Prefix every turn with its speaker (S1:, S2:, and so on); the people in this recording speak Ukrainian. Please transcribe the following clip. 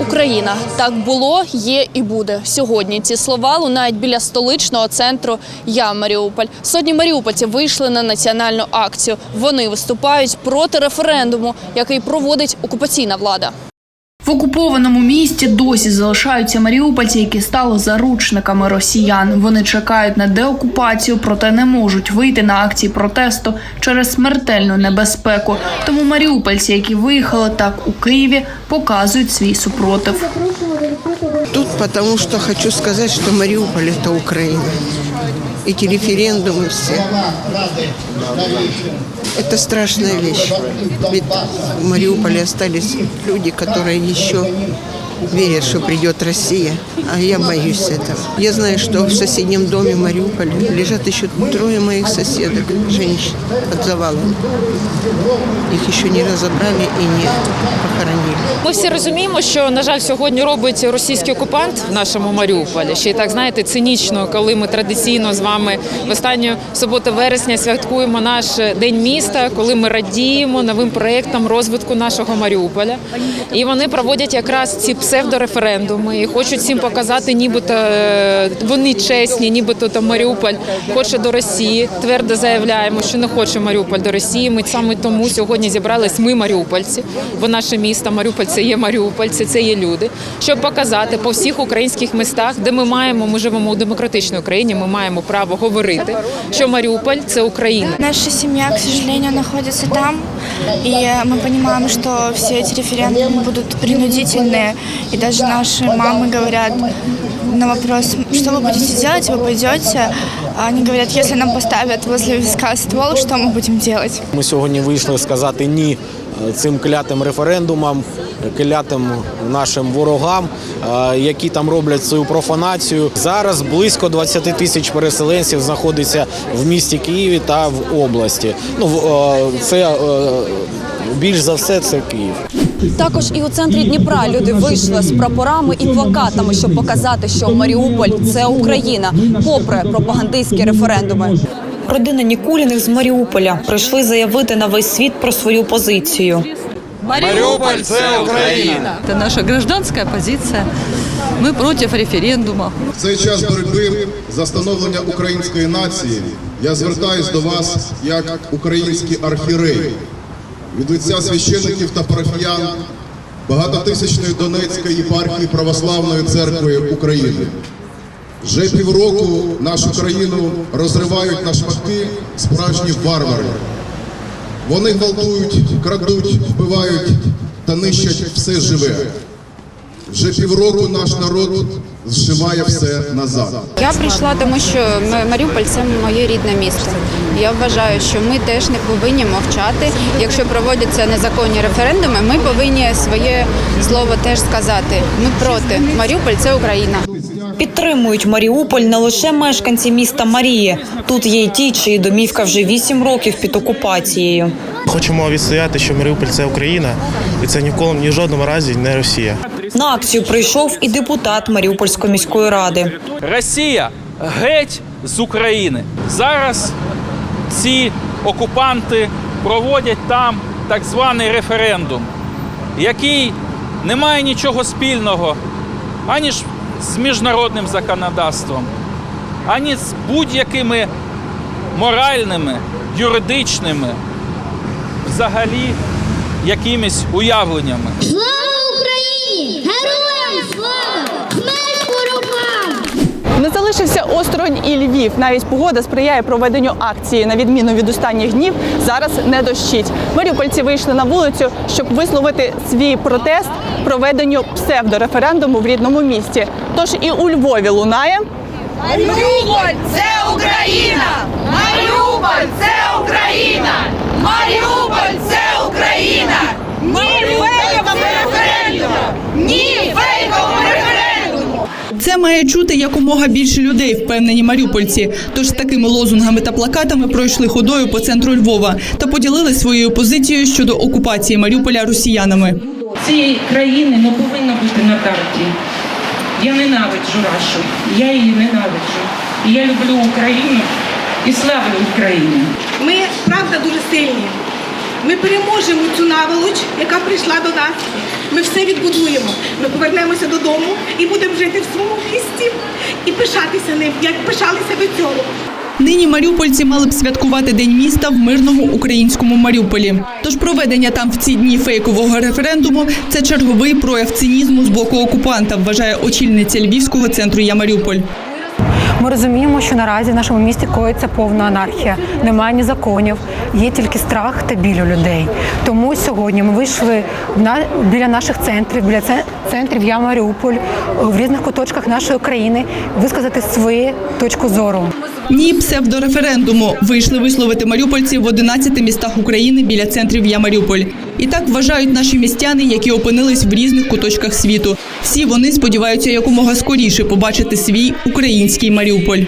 S1: Україна. Так було, є і буде. Сьогодні ці слова лунають біля столичного центру Я Маріуполь. Сотні маріупольців вийшли на національну акцію. Вони виступають проти референдуму, який проводить окупаційна влада. В окупованому місті досі залишаються маріупольці, які стали заручниками росіян. Вони чекають на деокупацію, проте не можуть вийти на акції протесту через смертельну небезпеку. Тому маріупольці, які виїхали так у Києві, показують свій супротив.
S2: Тут потому что хочу сказать, что Мариуполь – это Украина Эти референдумы все. Это страшная вещь. Ведь в Мариуполе остались люди, которые еще верят, что придет Россия. А я боюсь этого. Я знаю, что в соседнем доме Мариуполя лежат еще трое моих соседок, женщин, под завалом. Их еще не разобрали и не похоронили.
S3: Ми всі розуміємо, що на жаль сьогодні робить російський окупант в нашому Маріуполі. Ще й так знаєте, цинічно, коли ми традиційно з вами в останню суботу вересня святкуємо наш день міста, коли ми радіємо новим проєктам розвитку нашого Маріуполя. І вони проводять якраз ці псевдореферендуми і хочуть всім показати, нібито е, вони чесні, нібито там Маріуполь хоче до Росії. Твердо заявляємо, що не хоче Маріуполь до Росії. Ми саме тому сьогодні зібрались ми, маріупольці, бо наше місто Маріуполь це є маріупольці, це є люди, щоб показати по всіх українських містах, де ми маємо, ми живемо у демократичній Україні. Ми маємо право говорити, що Маріуполь це Україна.
S4: Наша семья, к сожалению, находится там, и мы понимаем, что все эти референдумы будут принудительные, и даже наши мамы говорят на вопрос, что вы будете делать, вы пойдете, а они говорят, если нам поставят возле виска ствол, что мы будем делать?
S5: Ми сьогодні вийшли сказати ні е, цим клятим референдумам, клятим нашим ворогам, е, які там роблять свою профанацію. Зараз близько 20 тисяч переселенців знаходиться в місті Києві та в області. Ну в- е, це е, більш за все це Київ.
S6: Також і у центрі Дніпра люди вийшли з прапорами і плакатами, щоб показати, що Маріуполь це Україна, попри пропагандистські референдуми.
S7: Родина Нікуліних з Маріуполя прийшли заявити на весь світ про свою позицію.
S8: Мариуполь – це Україна.
S9: Это наша гражданская позиция. Мы против референдума.
S10: В цей час боротьби за становлення української нації я звертаюсь до вас як український архірей від лиця священиків та парафіян багатотисячної Донецької єпархії Православної церкви України. Вже півроку нашу країну розривають на шматки справжні варвари. Вони гвалтують, крадуть, вбивають та нищать все живе. Вже півроку наш народ зшиває все назад.
S11: Я прийшла, тому що Маріуполь це моє рідне місто. Я вважаю, що ми теж не повинні мовчати. Якщо проводяться незаконні референдуми, ми повинні своє слово теж сказати. Ми проти. Маріуполь це Україна.
S7: Підтримують Маріуполь не лише мешканці міста Марії. Тут є й ті, чиї домівка вже вісім років під окупацією.
S12: Хочемо відстояти, що Маріуполь це Україна, і це ніколи ні в жодному разі не Росія.
S7: На акцію прийшов і депутат Маріупольської міської ради.
S8: Росія геть з України. Зараз ці окупанти проводять там так званий референдум, який не має нічого спільного ані ж з міжнародним законодавством, ані з будь-якими моральними, юридичними, взагалі якимись уявленнями.
S6: Не залишився осторонь і Львів. Навіть погода сприяє проведенню акції. На відміну від останніх днів, зараз не дощить. Маріупольці вийшли на вулицю, щоб висловити свій протест проведенню псевдореферендуму в рідному місті. Тож і у Львові лунає.
S13: Маріуполь – це Україна! Маріуполь – це Україна! Маріуполь – це Україна! Ні референдуму! Ні референдуму!
S9: Це має чути якомога більше людей, впевнені маріупольці. Тож з такими лозунгами та плакатами пройшли ходою по центру Львова та поділили своєю позицією щодо окупації Маріуполя росіянами.
S14: цієї країни не повинно бути на карті. Я ненавиджу Рашу, я її ненавиджу. І я люблю Україну і славлю Україну.
S15: Ми правда дуже сильні. Ми
S13: переможемо цю наволоч, яка прийшла до нас. Ми все відбудуємо. Ми повернемося додому і будемо жити в своєму місті і пишатися ним, як пишалися до цього.
S9: Нині маріупольці мали б святкувати День міста в мирному українському Маріуполі. Тож проведення там в ці дні фейкового референдуму це черговий прояв цинізму з боку окупанта, вважає очільниця Львівського центру Я Маріуполь.
S15: Ми розуміємо, що наразі в нашому місті коїться повна анархія. Немає ні законів, є тільки страх та біль у людей. Тому сьогодні ми вийшли біля наших центрів, біля центрів Я Маріуполь в різних куточках нашої країни висказати свою точку зору.
S9: Ні псевдореферендуму вийшли висловити маріупольці в 11 містах України біля центрів Я Маріуполь. І так вважають наші містяни, які опинились в різних куточках світу. Всі вони сподіваються якомога скоріше побачити свій український Маріуполь.